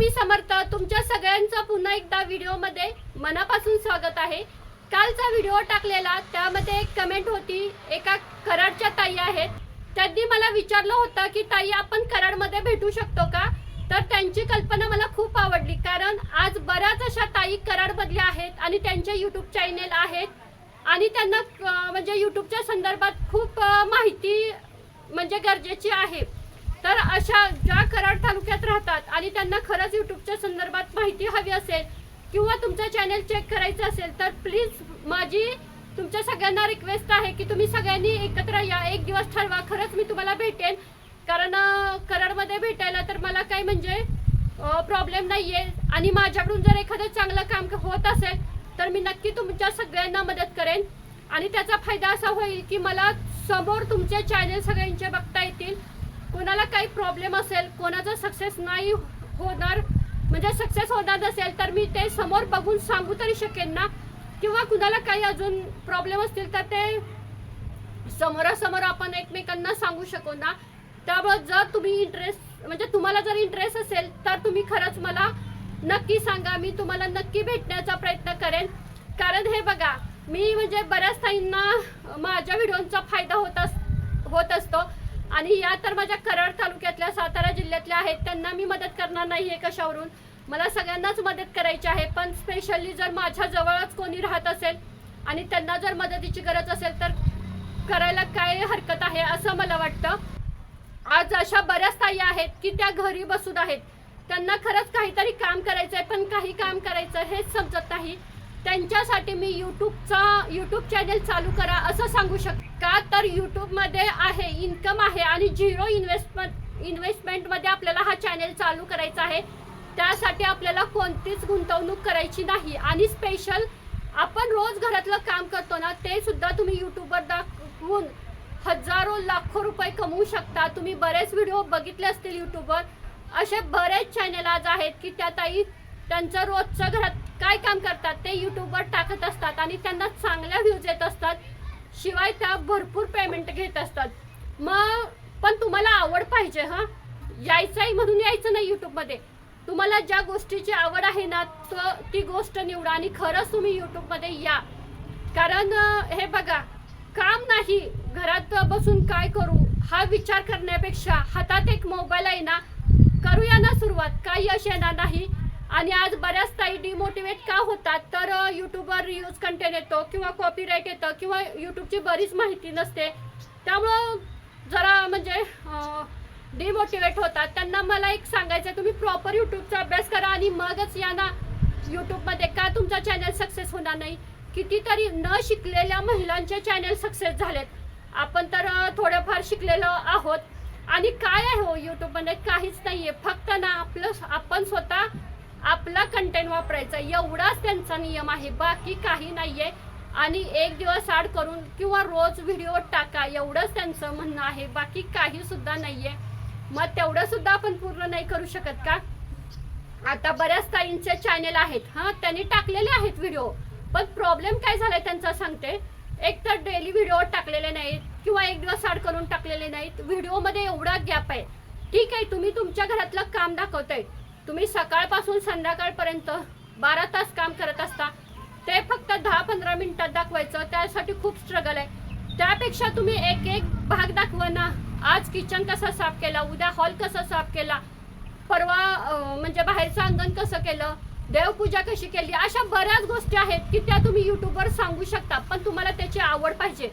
स्वामी समर्थ तुमच्या सगळ्यांचं पुन्हा एकदा व्हिडिओमध्ये मनापासून स्वागत आहे. कालचा व्हिडिओ टाकलेला त्यामध्ये एक कमेंट होती एका कराडच्या ताई आहेत. त्यांनी मला विचारलं होतं की ताई आपण कराडमध्ये भेटू शकतो का? तर त्यांची कल्पना मला खूप आवडली कारण आज बऱ्याच अशा ताई कराडमधल्या आहेत आणि त्यांचे यूट्यूब चॅनेल आहेत. आणि त्यांना म्हणजे यूट्यूबच्या संदर्भात खूप माहिती म्हणजे गरजेची आहे. तर अशा ज्या कराड तालुक्यात राहतात आणि त्यांना खरंच यूट्यूबच्या संदर्भात माहिती हवी असेल किंवा तुमचा चॅनल चेक करायचं असेल तर प्लीज माझी तुमच्या सगळ्यांना रिक्वेस्ट आहे की तुम्ही सगळ्यांनी एकत्र या. एक दिवस ठरवा. खरंच मी तुम्हाला भेटेन. कारण कराडमध्ये भेटायला तर मला काही म्हणजे प्रॉब्लेम नाही आहे आणि माझ्याकडून जर एखादं चांगलं काम होत असेल तर मी नक्की तुमच्या सगळ्यांना मदत करेन. आणि त्याचा फायदा असा होईल की मला समोर तुमचे चॅनल सगळ्यांचे बघता येतील. कोणाला काही प्रॉब्लेम असेल कोणाचा सक्सेस नाही होणार म्हणजे सक्सेस होणार नसेल तर मी ते समोर बघून सांगू तरी शकेन ना? किंवा कुणाला काही अजून प्रॉब्लेम असतील तर ते समोरासमोर आपण एकमेकांना सांगू शकू ना? त्यामुळे जर तुम्ही इंटरेस्ट म्हणजे तुम्हाला जर इंटरेस्ट असेल तर तुम्ही खरंच मला नक्की सांगा. मी तुम्हाला नक्की भेटण्याचा प्रयत्न करेन. कारण हे बघा मी म्हणजे बऱ्याच ताईंना माझ्या व्हिडिओचा फायदा होत अस होत असतो. आणि या तर माझ्या कराड तालुक्यातल्या सातारा जिल्ह्यातल्या आहेत. त्यांना मी मदत करणार नाही आहे कशावरून? मला सगळ्यांनाच मदत करायची आहे पण स्पेशली जर माझ्या जवळच कोणी राहत असेल आणि त्यांना जर मदतीची गरज असेल तर करायला काय हरकत आहे असं मला वाटतं. आज अशा बऱ्याच ताई आहेत की त्या घरी बसून आहेत. त्यांना खरंच काहीतरी काम करायचं आहे पण काही काम करायचं हेच समजत नाही. त्यांच्यासाठी मी यूट्यूबचा यूट्यूब चॅनेल चालू करा असं सांगू शकते. का तर यूट्यूबमध्ये आहे इन्कम आहे आणि झिरो इन्व्हेस्टमेंट इन्व्हेस्टमेंटमध्ये आपल्याला हा चॅनेल चालू करायचा आहे. त्यासाठी आपल्याला कोणतीच गुंतवणूक करायची नाही. आणि स्पेशल आपण रोज घरातलं काम करतो ना ते सुद्धा तुम्ही यूट्यूबवर दाखवून हजारो लाखो रुपये कमवू शकता. तुम्ही बरेच व्हिडिओ बघितले असतील यूट्यूबवर असे बरेच चॅनल आज आहेत की त्या ताई त्यांचं रोजचं घरात काय काम करतात ते यूट्यूबवर टाकत असतात आणि त्यांना चांगल्या व्ह्यूज येत असतात. शिवाय त्या भरपूर पेमेंट घेत असतात. मग पण तुम्हाला आवड पाहिजे हां? यायचंही म्हणून यायचं नाही यूट्यूबमध्ये तुम्हाला ज्या गोष्टीची आवड आहे ना तर ती गोष्ट निवडा आणि खरंच तुम्ही यूट्यूबमध्ये या. कारण हे बघा काम नाही. घरात बसून काय करू? हा विचार करण्यापेक्षा हातात एक मोबाईल आहे ना करूया ना सुरुवात. काय यश येणार नाही. आणि आज बऱ्याच ताई डिमोटिवेट का होतात? तर यूट्यूबवर यूज कंटेंट येतो किंवा कॉपीराईट येतं किंवा यूट्यूबची बरीच माहिती नसते. त्यामुळं जरा म्हणजे डिमोटिवेट होतात. त्यांना मला एक सांगायचं आहे, तुम्ही प्रॉपर यूट्यूबचा अभ्यास करा आणि मगच या ना यूट्यूबमध्ये का तुमचा चॅनल सक्सेस होणार नाही? कितीतरी न शिकलेल्या महिलांचे चॅनल सक्सेस झालेत. आपण तर थोडंफार शिकलेलो आहोत. आणि काय आहे हो यूट्यूबमध्ये काहीच नाही आहे फक्त ना आपलं आपण स्वतः कंटेंट वापरायचा एवढाच त्यांचा नियम आहे. बाकी काही नाहीये. आणि एक दिवस आड करून किंवा रोज व्हिडिओ टाका एवढंच त्यांचं म्हणणं आहे. बाकी काही सुद्धा नाहीये. मग तेवढं सुद्धा आपण पूर्ण नाही करू शकत का? आता बऱ्याच ताईंचे चॅनेल आहेत. हा त्यांनी टाकलेले आहेत व्हिडिओ पण प्रॉब्लेम काय झालाय त्यांचा सांगते. एक तर डेली व्हिडिओ टाकलेले नाहीत किंवा एक दिवस आड करून टाकलेले नाहीत. व्हिडिओमध्ये एवढा गॅप आहे. ठीक आहे तुम्ही तुमच्या घरातलं काम दाखवताय. तुम्ही सकाळपासून संध्याकाळपर्यंत बारा तास काम करत असता ते फक्त दहा पंधरा मिनिटात दाखवायचं त्यासाठी खूप स्ट्रगल आहे. त्यापेक्षा तुम्ही एक एक भाग दाखवा ना आज किचन कसा साफ केला उद्या हॉल कसा साफ केला परवा म्हणजे बाहेरचं अंगण कसं केलं देवपूजा कशी केली अशा बऱ्याच गोष्टी आहेत की त्या तुम्ही यूट्यूबवर सांगू शकता पण तुम्हाला त्याची आवड पाहिजे.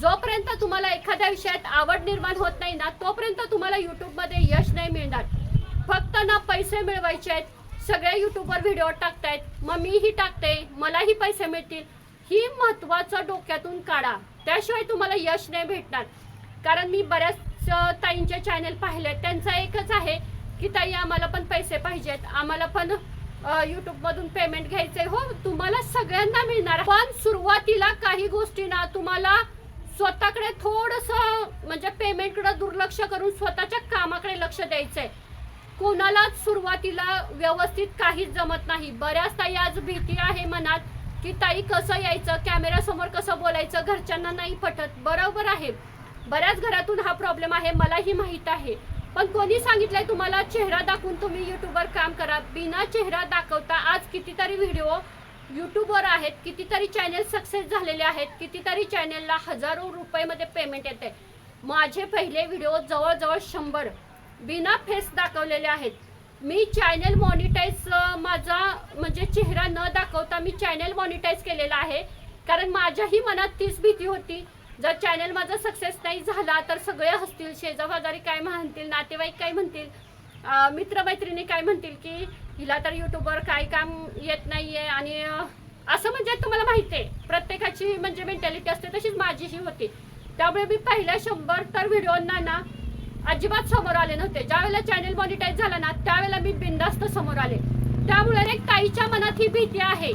जोपर्यंत तुम्हाला एखाद्या विषयात आवड निर्माण होत नाही ना तोपर्यंत तुम्हाला यूट्यूबमध्ये यश नाही मिळणार. फक्त ना पैसे मिळवायचे आहेत. सगळे युट्यूबवर व्हिडिओ टाकतायत. मग मीही टाकते मलाही पैसे मिळतील. ही महत्वाचं डोक्यातून काढा. त्याशिवाय तुम्हाला यश नाही भेटणार. कारण मी बऱ्याच ताईंचे चॅनल पाहिले त्यांचं एकच आहे की ताई आम्हाला पण पैसे पाहिजेत. आम्हाला पण यूट्यूबमधून पेमेंट घ्यायचे हो तुम्हाला सगळ्यांना मिळणार. पण सुरुवातीला काही गोष्टींना तुम्हाला स्वतःकडे थोडंसं म्हणजे पेमेंटकडे दुर्लक्ष करून स्वतःच्या कामाकडे लक्ष द्यायचं आहे कोणालाच सुरुवातीला व्यवस्थित काहीच जमत नाही. बऱ्याच ताई आज भीती आहे मनात की ताई कसं यायचं कॅमेऱ्यासमोर कसं बोलायचं घरच्यांना नाही पटत. बरोबर आहे. बऱ्याच घरातून हा प्रॉब्लेम आहे मलाही माहीत आहे. पण कोणी सांगितलंय तुम्हाला चेहरा दाखवून तुम्ही युट्यूबवर काम करा. बिना चेहरा दाखवता आज कितीतरी व्हिडिओ युट्यूबवर आहेत कितीतरी चॅनेल सक्सेस झालेले आहेत कितीतरी चॅनेलला हजारो रुपयामध्ये पेमेंट येते माझे पहिले व्हिडिओ जवळजवळ शंभर. बिना फेस दाखवलेले आहेत. मी चॅनेल मॉनिटाईज माझा म्हणजे चेहरा न दाखवता मी चॅनेल मॉनिटाईज केलेला आहे. कारण माझ्याही मनात तीच भीती होती. जर चॅनल माझा सक्सेस नाही झाला तर सगळे हसतील शेजाबाजारी काय म्हणतील नातेवाईक काय म्हणतील मित्रमैत्रिणी काय म्हणतील की हिला तर यूट्यूबवर काय काम येत नाही आहे आणि असं म्हणजे तुम्हाला माहिती आहे. प्रत्येकाची म्हणजे मेंटॅलिटी असते तशीच माझीही होती. त्यामुळे मी पहिल्या शंभर तर व्हिडिओंना ना अजिबात समोर आले नव्हते. ज्यावेळेला चॅनेल मॉनिटाईज झाला ना त्यावेळेला मी बिंदास्त समोर आले. त्यामुळे एक ताईच्या मनात ही भीती आहे.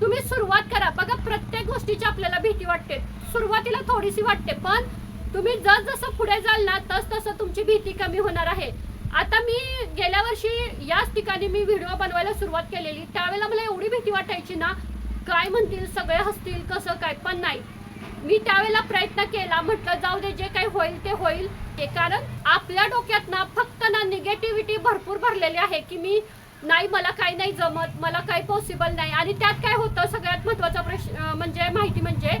तुम्ही सुरुवात करा. बघा प्रत्येक गोष्टीची आपल्याला भीती वाटते. सुरुवातीला थोडीशी वाटते पण तुम्ही जस जसं पुढे जाल ना तस तसं तुमची भीती कमी होणार आहे. आता मी गेल्या वर्षी याच ठिकाणी मी व्हिडिओ बनवायला सुरुवात केलेली. त्यावेळेला मला एवढी भीती वाटायची ना काय म्हणतील सगळे हसतील कसं काय पण नाही. मी त्यावेळेला प्रयत्न केला म्हटलं जाऊ दे जे काही होईल ते होईल. ते कारण आपल्या डोक्यात ना फक्त ना निगेटिव्हिटी भरपूर भरलेली आहे की मी नाही मला काही नाही जमत मला काही पॉसिबल नाही. आणि त्यात काय होतं सगळ्यात महत्त्वाचा प्रश्न म्हणजे माहिती म्हणजे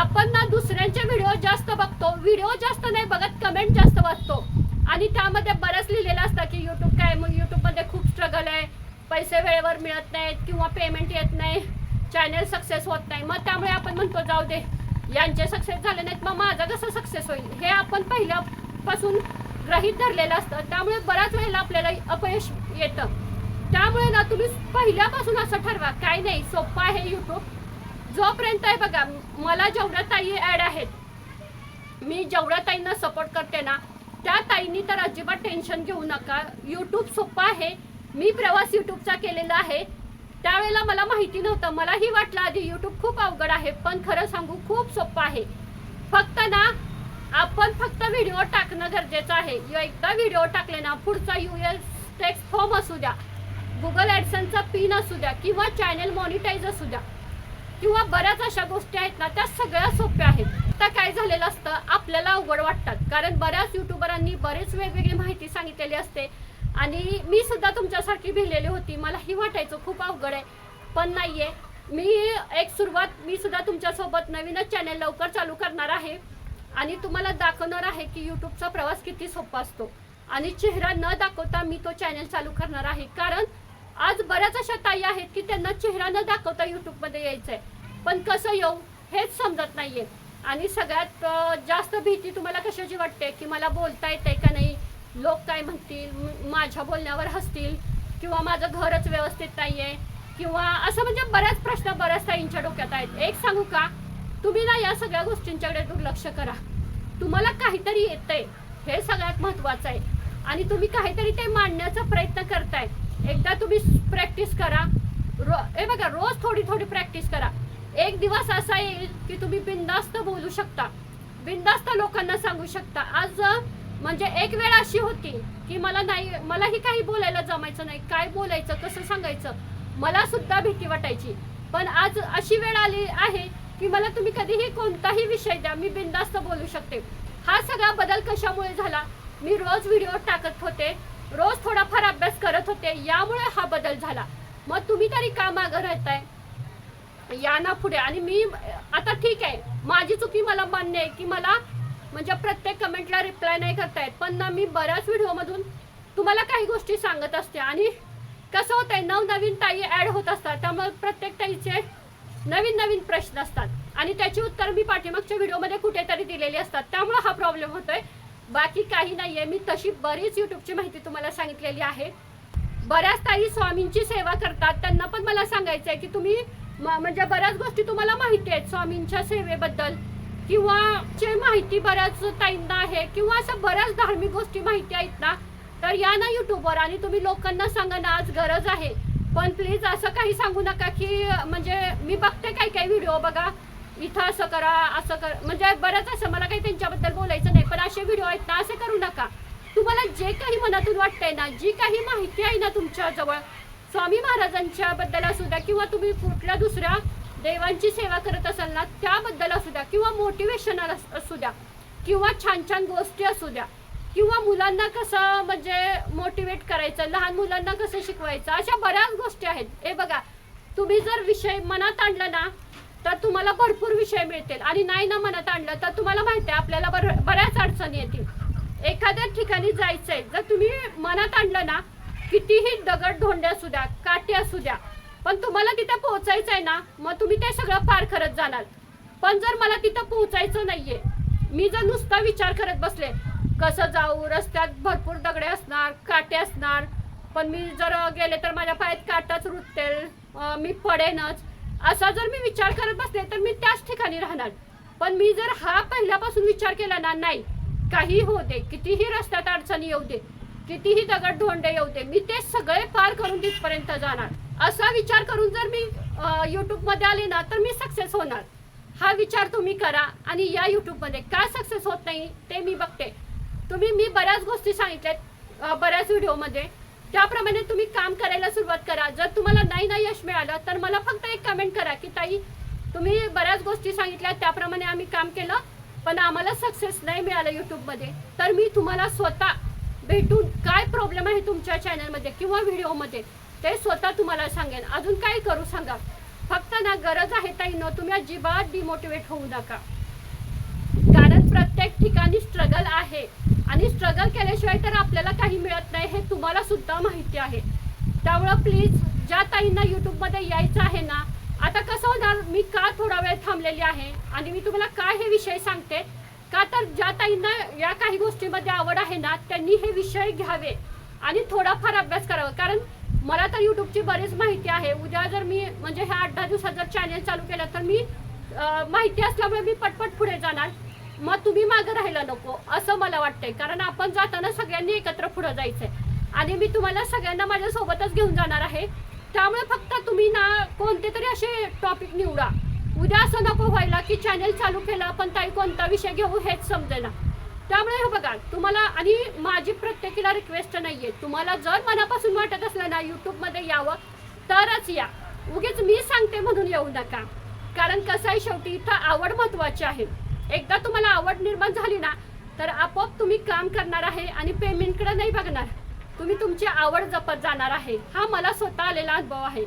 आपण ना दुसऱ्यांचे व्हिडिओ जास्त बघतो व्हिडिओ जास्त नाही बघत कमेंट जास्त वाचतो. आणि त्यामध्ये बरंच लिहिलेलं असतं की यूट्यूब काय मग यूट्यूबमध्ये खूप स्ट्रगल आहे. पैसे वेळेवर मिळत नाहीत किंवा पेमेंट येत नाही. चॅनल सक्सेस होत नाही. मग त्यामुळे आपण म्हणतो जाऊ दे यांचे सक्सेस झाले नाहीत मग माझा कसं सक्सेस होईल? हे आपण पहिल्यापासून ग्रहित धरलेलं असतं. त्यामुळे बऱ्याच वेळेला आपल्याला अपयश येतं. त्यामुळे ना तुम्ही पहिल्यापासून असं ठरवा काय नाही सोपं आहे युट्यूब जोपर्यंत आहे बघा मला जेवढ्या ताई ॲड आहेत मी जेवढ्या ताईंना सपोर्ट करते ना त्या ताईंनी तर अजिबात टेन्शन घेऊ नका. यूट्यूब सोपं आहे. मी प्रवास यूट्यूबचा केलेला आहे. त्यावेळेला मला माहिती नव्हतं. मलाही वाटलं आधी यूट्यूब खूप अवघड आहे पण खरं सांगू खूप सोपं आहे. फक्त ना आपण फक्त व्हिडिओ टाकणं गरजेचं आहे. एकदा व्हिडिओ टाकले ना पुढचा यू एस टेक्स्ट फॉर्म असू द्या गुगल ॲडसनचा पिन असू द्या किंवा चॅनेल मॉनिटाईज असू द्या किंवा बऱ्याच अशा गोष्टी आहेत ना त्या सगळ्या सोप्या आहेत. आता काय झालेलं असतं आपल्याला अवघड वाटतात. कारण बऱ्याच युट्यूबरांनी बरेच वेगवेगळी माहिती सांगितलेली असते. आणि मी सुद्धा तुमच्यासारखी भिलेली होती. मलाही वाटायचं खूप अवघड आहे पण नाहीये. मी एक सुरुवात मी सुद्धा तुमच्यासोबत नवीनच चॅनेल लवकर चालू करणार आहे. आणि तुम्हाला दाखवणार आहे की यूट्यूबचा प्रवास किती सोपा असतो. आणि चेहरा न दाखवता मी तो चॅनल चालू करणार आहे. कारण आज बऱ्याच अशा ताई आहेत की त्यांना चेहरा न दाखवता युट्यूबमध्ये आहे पण कसं येऊ हेच समजत नाहीये. आणि सगळ्यात जास्त भीती तुम्हाला कशाची वाटते? की मला बोलता येते का नाही? लोक काय म्हणतील? माझ्या बोलण्यावर हसतील? किंवा माझं घरच व्यवस्थित नाहीये? किंवा असं म्हणजे बऱ्याच प्रश्न बऱ्याच ताईंच्या डोक्यात आहेत. एक सांगू का? तुम्ही ना या सगळ्या गोष्टींच्याकडे दुर्लक्ष करा. तुम्हाला काहीतरी येतंय. हे सगळ्यात महत्वाचं आहे. आणि तुम्ही काहीतरी ते मांडण्याचा प्रयत्न करताय. एकदा तुम्ही प्रॅक्टिस करा. रो हे बघा रोज थोडी थोडी प्रॅक्टिस करा. एक दिवस असा येईल की तुम्ही बिंदास्त बोलू शकता. बिंदास्त लोकांना सांगू शकता. आज म्हणजे एक वेळ अशी होती की मला नाही मलाही काही बोलायला जमायचं नाही. काय बोलायचं कसं सांगायचं मला सुद्धा भीती वाटायची. पण आज अशी वेळ आली आहे की मला तुम्ही कधीही कोणताही विषय द्या मी बिंदास्त बोलू शकते. हा सगळा बदल कशामुळे झाला? मी रोज व्हिडिओ टाकत होते रोज थोडाफार अभ्यास करत होते यामुळे हा बदल झाला. मग तुम्ही तरी का मागं राहताय? या ना पुढे. आणि मी आता ठीक आहे. माझी चुकी मला मान्य आहे की मला म्हणजे प्रत्येक कमेंटला रिप्लाय नाही करता येत पण ना मी बऱ्याच व्हिडिओमधून तुम्हाला काही गोष्टी सांगत असते. आणि कसं होतं आहे नवनवीन ताई ॲड होत असतात. त्यामुळे प्रत्येक ताईचे नवीन नवीन प्रश्न असतात. आणि त्याची उत्तर मी पाठीमागच्या व्हिडिओमध्ये कुठेतरी दिलेली असतात. त्यामुळे हा प्रॉब्लेम होतोय. बाकी काही नाही आहे मी तशी बरीच यूट्यूबची माहिती तुम्हाला सांगितलेली आहे. बऱ्याच ताई स्वामींची सेवा करतात. त्यांना पण मला सांगायचं आहे की तुम्ही म- म्हणजे बऱ्याच गोष्टी तुम्हाला माहिती आहेत स्वामींच्या सेवेबद्दल. किंवा चे माहिती बऱ्याच ताईंना आहे किंवा असं बऱ्याच धार्मिक गोष्टी माहिती आहेत ना तर या ना युट्यूबवर आणि तुम्ही लोकांना सांगा ना आज गरज आहे. पण प्लीज असं काही सांगू नका की म्हणजे मी बघते काही काही व्हिडिओ बघा. इथं असं करा असं कर. म्हणजे बरंच असं मला काही त्यांच्याबद्दल बोलायचं नाही पण असे व्हिडिओ आहेत ना असे करू नका. तुम्हाला जे काही मनातून वाटतंय ना जी काही माहिती आहे ना तुमच्याजवळ स्वामी महाराजांच्या बद्दल असू द्या किंवा तुम्ही कुठल्या दुसऱ्या देवांची सेवा करत असाल ना त्याबद्दल असू द्या किंवा मोटिवेशनल असू द्या किंवा छान छान गोष्टी असू द्या किंवा मुलांना कसं म्हणजे मोटिवेट करायचं लहान मुलांना कसं शिकवायचं अशा बऱ्याच गोष्टी आहेत. हे बघा तुम्ही जर विषय मनात आणला ना तर तुम्हाला भरपूर विषय मिळतील. आणि नाही ना मनात आणलं तर तुम्हाला माहिती आहे आपल्याला बर बऱ्याच अडचणी येतील. एखाद्या ठिकाणी जायचं आहे जर तुम्ही मनात आणलं ना कितीही दगड धोंडे असू द्या काटे असू द्या पण तुम्हाला तिथे पोहोचायचं आहे ना मग तुम्ही ते सगळं पार करत जाणार. पण जर मला तिथं पोहोचायचं नाहीये मी जर नुसता विचार करत बसले कसं जाऊ रस्त्यात भरपूर दगडे असणार काटे असणार पण मी जर गेले तर माझ्या पायात काटाच रुटेल मी पडेनच असा जर मी विचार करत बसले तर मी त्याच ठिकाणी राहणार. पण मी जर हा पहिल्यापासून विचार केला ना नाही काही होऊ दे कितीही रस्त्यात अडचणी येऊ दे कितीही दगड धोंडे येऊ दे मी ते सगळे पार करून तिथपर्यंत जाणार. असा विचार करून जर मी यूट्यूबमध्ये आले ना तर मी सक्सेस होणार. हा विचार तुम्ही करा आणि या यूट्यूबमध्ये का सक्सेस होत नाही ते मी बघते. तुम्ही मी बऱ्याच गोष्टी सांगितल्यात आहेत बऱ्याच व्हिडिओमध्ये त्याप्रमाणे तुम्ही काम करायला सुरुवात करा. जर तुम्हाला नाही ना यश मिळालं तर मला फक्त एक कमेंट करा की ताई तुम्ही बऱ्याच गोष्टी सांगितल्या त्याप्रमाणे आम्ही काम केलं पण आम्हाला सक्सेस नाही मिळालं युट्यूबमध्ये तर मी तुम्हाला स्वतः भेटून काय प्रॉब्लेम आहे तुमच्या चॅनलमध्ये किंवा व्हिडिओमध्ये ते स्वतः तुम्हाला सांगेन. अजून काय करू सांगा. फक्त ना गरज आहे ताई न तुम्ही अजिबात डिमोटिवेट होऊ नका. कारण प्रत्येक ठिकाणी स्ट्रगल आहे. आणि स्ट्रगल केल्याशिवाय तर आपल्याला काही मिळत नाही हे तुम्हाला सुद्धा माहिती आहे. त्यामुळं प्लीज ज्या ताईंना यूट्यूबमध्ये यायचं आहे ना आता कसं होणार? मी का थोडा वेळ थांबलेली आहे? आणि मी तुम्हाला काय हे विषय सांगते? का तर ज्या ताईंना या काही गोष्टीमध्ये आवड आहे ना त्यांनी हे विषय घ्यावे. आणि थोडाफार अभ्यास करावा. कारण मला तर यूट्यूबची बरीच माहिती आहे. उद्या जर मी म्हणजे ह्या आठ दहा दिवसात जर चॅनेल चालू केलं तर मी माहिती असल्यामुळे मी पटपट पुढे जाणार. मग तुम्ही मागं राहायला नको असं मला वाटतंय. कारण आपण जाताना सगळ्यांनी एकत्र पुढं जायचंय. आणि मी तुम्हाला सगळ्यांना माझ्यासोबतच घेऊन जाणार आहे. त्यामुळे फक्त तुम्ही ना कोणते तरी असे टॉपिक निवडा. उद्या असं नको व्हायला की चॅनेल चालू केलं पण ताई कोणता विषय घेऊ हेच समजेना. त्यामुळे हे बघा तुम्हाला आणि माझी प्रत्येकीला रिक्वेस्ट नाही आहे तुम्हाला जर मनापासून वाटत असलं ना यूट्यूबमध्ये यावं तरच या. उगीच मी सांगते म्हणून येऊ नका. कारण कसं आहे शेवटी इथं आवड महत्वाची आहे. एकदा तुम्हाला आवड निर्माण झाली ना तर आपोआप तुम्ही काम करणार आहे आणि पेमेंटकडे नाही बघणार. तुम्ही तुमची आवड जपत जाणार आहे. हा मला स्वतः आलेला अनुभव आहे.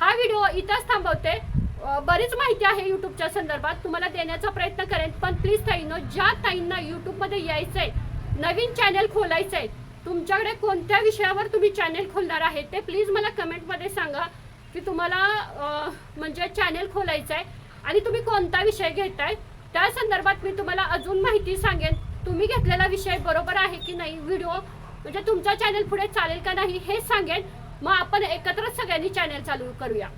हा व्हिडिओ इथंच थांबवते. बरीच माहिती आहे यूट्यूबच्या संदर्भात. तुम्हाला देण्याचा प्रयत्न करेन पण प्लीज ताईनो ज्या ताईंना यूट्यूबमध्ये आहे नवीन चॅनल आहे तुमच्याकडे कोणत्या विषयावर तुम्ही चॅनल खोलणार आहे ते प्लीज मला कमेंटमध्ये सांगा की तुम्हाला म्हणजे चॅनल खोलायचं आहे आणि तुम्ही कोणता विषय घेताय. त्या संदर्भात मी तुम्हाला अजून माहिती सांगेन. तुम्ही घेतलेला विषय बरोबर आहे की नाही व्हिडिओ म्हणजे तुमचा चॅनल पुढे चालेल का नाही हे सांगेन. मग आपण एकत्रच सगळ्यांनी चॅनल चालू करूया.